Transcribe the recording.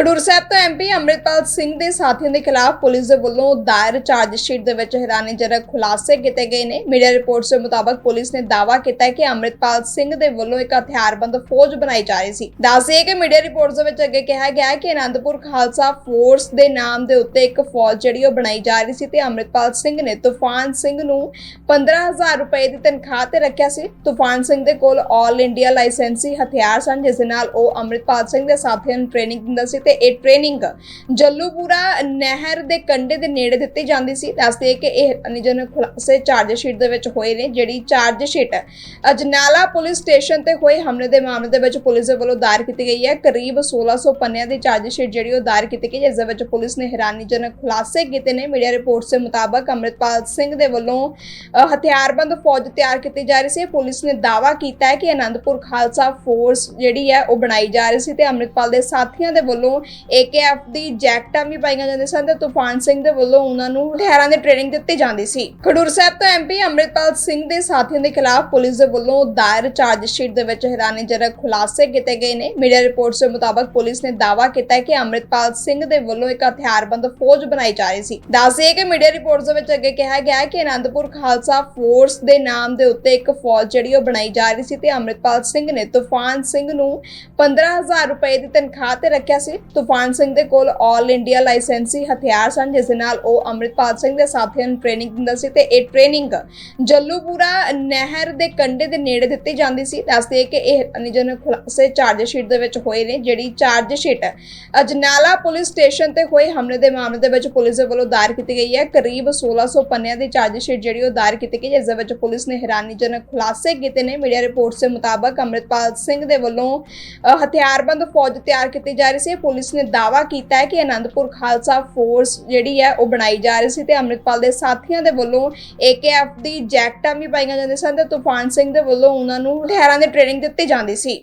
ਖਡੂਰ ਸਾਹਿਬ ਤੋਂ ਐਮਪੀ ਅੰਮ੍ਰਿਤਪਾਲ ਸਿੰਘ ਦੇ ਸਾਥੀਆਂ ਦੇ ਖਿਲਾਫ ਪੁਲਿਸ ਦੇ ਵੱਲੋਂ ਦਾਇਰ ਚਾਰਜ ਸ਼ੀਟ ਦੇ ਵਿੱਚ ਹੈਰਾਨੀਜਨਕ ਖੁਲਾਸੇ ਕੀਤੇ ਗਏ ਨੇ। ਮੀਡੀਆ ਰਿਪੋਰਟਸ ਦੇ ਮੁਤਾਬਕ ਪੁਲਿਸ ਨੇ ਦਾਅਵਾ ਕੀਤਾ ਹੈ ਕਿ ਅੰਮ੍ਰਿਤਪਾਲ ਸਿੰਘ ਦੇ ਵੱਲੋਂ ਇੱਕ ਹਥਿਆਰਬੰਦ ਫੌਜ ਬਣਾਈ ਜਾ ਰਹੀ ਸੀ। ਦੱਸਦੇ ਕਿ ਮੀਡੀਆ ਰਿਪੋਰਟਸ ਦੇ ਵਿੱਚ ਅੱਗੇ ਕਿਹਾ ਗਿਆ ਹੈ ਕਿ ਆਨੰਦਪੁਰ ਖਾਲਸਾ ਫੋਰਸ ਦੇ ਨਾਮ ਦੇ ਉੱਤੇ ਇੱਕ ਫੌਜ ਜਿਹੜੀ ਉਹ ਬਣਾਈ ਜਾ ਰਹੀ ਸੀ ਤੇ ਅੰਮ੍ਰਿਤਪਾਲ ਸਿੰਘ ਨੇ ਤੂਫਾਨ ਸਿੰਘ ਨੂੰ 15000 ਰੁਪਏ ਦੀ ਤਨਖਾਹ ਤੇ ਰੱਖਿਆ ਸੀ। ਤੂਫਾਨ ਸਿੰਘ ਦੇ ਕੋਲ ਆਲ ਇੰਡੀਆ ਲਾਇਸੈਂਸੀ ਹਥਿਆਰ ਸਨ, ਜਿਸ ਦੇ ਨਾਲ ਉਹ ਅੰਮ੍ਰਿਤਪਾਲ ਸਿੰਘ ਦੇ ਸਾਥੀਆਂ ਨੂੰ ਟ੍ਰੇਨਿੰਗ ਦਿੰਦਾ ਸੀ ਤੇ ਇਹ ਟ੍ਰੇਨਿੰਗ ਜੱਲੂਪੁਰਾ ਨਹਿਰ ਦੇ ਕੰਢੇ ਦੇ ਨੇੜੇ ਦਿੱਤੀ ਜਾਂਦੀ ਸੀ। ਦੱਸਦੇ ਕਿ ਇਹ ਅਨਿਜਨਕ ਖੁਲਾਸੇ ਚਾਰਜ ਸ਼ੀਟ ਦੇ ਵਿੱਚ ਹੋਏ ਨੇ, ਜਿਹੜੀ charge sheet Ajnala police station ਤੇ ਹੋਏ ਹਮਲੇ ਦੇ ਮਾਮਲੇ ਦੇ ਵਿੱਚ ਪੁਲਿਸ ਦੇ ਵੱਲੋਂ ਦਾਇਰ ਕੀਤੀ ਗਈ ਹੈ। ਕਰੀਬ 1600 ਪੰਨਿਆਂ ਦੀ ਚਾਰਜ ਸ਼ੀਟ ਜਿਹੜੀ ਉਹ ਦਾਇਰ ਕੀਤੀ ਗਈ, ਜਿਸ ਦੇ ਵਿੱਚ ਪੁਲਿਸ ਨੇ ਹੈਰਾਨੀਜਨਕ ਖੁਲਾਸੇ ਕੀਤੇ ਨੇ। ਮੀਡੀਆ ਰਿਪੋਰਟਸ ਦੇ ਮੁਤਾਬਕ ਅੰਮ੍ਰਿਤਪਾਲ ਸਿੰਘ ਦੇ ਵੱਲੋਂ ਹਥਿਆਰਬੰਦ ਫੌਜ ਤਿਆਰ ਕੀਤੀ ਜਾ ਰਹੀ ਸੀ। ਪੁਲਿਸ ਨੇ ਦਾਅਵਾ ਕੀਤਾ ਹੈ ਕਿ ਅਨੰਦਪੁਰ ਖਾਲਸਾ ਫੋਰਸ ਜਿਹੜੀ ਹੈ ਉਹ ਬਣਾਈ ਜਾ ਰਹੀ ਸੀ ਤੇ ਅੰਮ੍ਰਿਤਪਾਲ ਦੇ ਸਾਥੀਆਂ ਦੇ ਵੱਲੋਂ ਏਕੇਐਫ ਦੀ ਜੈਕਟਾਂ ਵੀ ਪਾਈਆਂ ਜਾਂਦੀਆਂ ਸਨ ਤੇ ਤੂਫਾਨ ਸਿੰਘ ਦੇ ਵੱਲੋਂ ਉਹਨਾਂ ਨੂੰ ਹਥਿਆਰਾਂ ਦੀ ਟ੍ਰੇਨਿੰਗ ਦਿੱਤੀ ਜਾਂਦੀ ਸੀ। ਖਡੂਰ ਸਾਹਿਬ ਤੋਂ ਐਮਪੀ ਅੰਮ੍ਰਿਤਪਾਲ ਸਿੰਘ ਦੇ ਸਾਥੀਆਂ ਦੇ ਖਿਲਾਫ ਪੁਲਿਸ ਦੇ ਵੱਲੋਂ ਦਾਇਰ ਚਾਰਜ ਸ਼ੀਟ ਦੇ ਵਿੱਚ ਹੈਰਾਨੀਜਨਕ ਖੁਲਾਸੇ ਕੀਤੇ ਗਏ ਨੇ। ਮੀਡੀਆ ਰਿਪੋਰਟਸ ਦੇ ਮੁਤਾਬਕ ਪੁਲਿਸ ਨੇ ਦਾਅਵਾ ਕੀਤਾ ਹੈ ਕਿ ਅੰਮ੍ਰਿਤਪਾਲ ਸਿੰਘ ਦੇ ਵੱਲੋਂ ਇੱਕ ਹਥਿਆਰਬੰਦ ਫੌਜ ਬਣਾਈ ਜਾ ਰਹੀ ਸੀ। ਦੱਸਦੇ ਕਿ ਮੀਡੀਆ ਰਿਪੋਰਟਸ ਦੇ ਵਿੱਚ ਅੱਗੇ ਕਿਹਾ ਗਿਆ ਹੈ ਕਿ ਅਨੰਦਪੁਰ ਖਾਲਸਾ ਫੋਰਸ ਦੇ ਨਾਮ ਦੇ ਉੱਤੇ ਇੱਕ ਫੌਜ ਜਿਹੜੀ ਉਹ ਬਣਾਈ ਜਾ ਰਹੀ ਸੀ ਤੇ ਅੰਮ੍ਰਿਤਪਾਲ ਸਿੰਘ ਨੇ ਤੂਫਾਨ ਸਿੰਘ ਨੂੰ 15000 ਰੁਪਏ ਦੀ ਤਨਖਾਹ ਤੇ ਰੱਖਿਆ ਸੀ। ਤੂਫਾਨ ਸਿੰਘ ਦੇ ਕੋਲ ਆਲ ਇੰਡੀਆ ਲਾਇਸੈਂਸੀ ਹਥਿਆਰ ਸਨ, ਜਿਸ ਦੇ ਨਾਲ ਉਹ ਅੰਮ੍ਰਿਤਪਾਲ ਸਿੰਘ ਦੇ ਸਾਥੀਆਂ ਨੂੰ ਟ੍ਰੇਨਿੰਗ ਦਿੰਦਾ ਸੀ ਤੇ ਇਹ ਟ੍ਰੇਨਿੰਗ ਜੱਲੂਪੁਰਾ ਨਹਿਰ ਦੇ ਕੰਢੇ ਦੇ ਨੇੜੇ ਦਿੱਤੀ ਜਾਂਦੀ ਸੀ। ਦੱਸਦੇ ਕਿ ਇਹ ਅਨਿਜਨਕ ਖੁਲਾਸੇ ਚਾਰਜ ਸ਼ੀਟ ਦੇ ਵਿੱਚ ਹੋਏ ਨੇ, ਜਿਹੜੀ charge sheet Ajnala police station ਤੇ ਹੋਏ ਹਮਲੇ ਦੇ ਮਾਮਲੇ ਦੇ ਵਿੱਚ ਪੁਲਿਸ ਦੇ ਵੱਲੋਂ ਦਾਇਰ ਕੀਤੀ ਗਈ ਹੈ। ਕਰੀਬ 1600 ਪੰਨਿਆਂ ਦੀ ਚਾਰਜ ਸ਼ੀਟ ਜਿਹੜੀ ਉਹ ਦਾਇਰ ਕੀਤੀ ਗਈ, ਜਿਸ ਦੇ ਵਿੱਚ ਪੁਲਿਸ ਨੇ ਹੈਰਾਨੀਜਨਕ ਖੁਲਾਸੇ ਕੀਤੇ ਨੇ। ਮੀਡੀਆ ਰਿਪੋਰਟਸ ਦੇ ਮੁਤਾਬਕ ਅੰਮ੍ਰਿਤਪਾਲ ਸਿੰਘ ਦੇ ਵੱਲੋਂ ਹਥਿਆਰਬੰਦ ਫੌਜ ਤਿਆਰ ਕੀਤੀ ਜਾ ਰਹੀ ਸੀ। ਪੁਲਿਸ ਨੇ ਦਾਅਵਾ ਕੀਤਾ ਹੈ ਕਿ ਅਨੰਦਪੁਰ ਖਾਲਸਾ ਫੋਰਸ ਜਿਹੜੀ ਹੈ ਉਹ ਬਣਾਈ ਜਾ ਰਹੀ ਸੀ ਤੇ ਅੰਮ੍ਰਿਤਪਾਲ ਦੇ ਸਾਥੀਆਂ ਦੇ ਵੱਲੋਂ ਏਕੇਐਫ ਦੀ ਜੈਕਟਾਂ ਵੀ ਪਾਈਆਂ ਜਾਂਦੀਆਂ ਸਨ ਤੇ ਤੂਫਾਨ ਸਿੰਘ ਦੇ ਵੱਲੋਂ ਉਹਨਾਂ ਨੂੰ ਹਥਿਆਰਾਂ ਦੀ ਟ੍ਰੇਨਿੰਗ ਦਿੱਤੀ ਜਾਂਦੀ ਸੀ।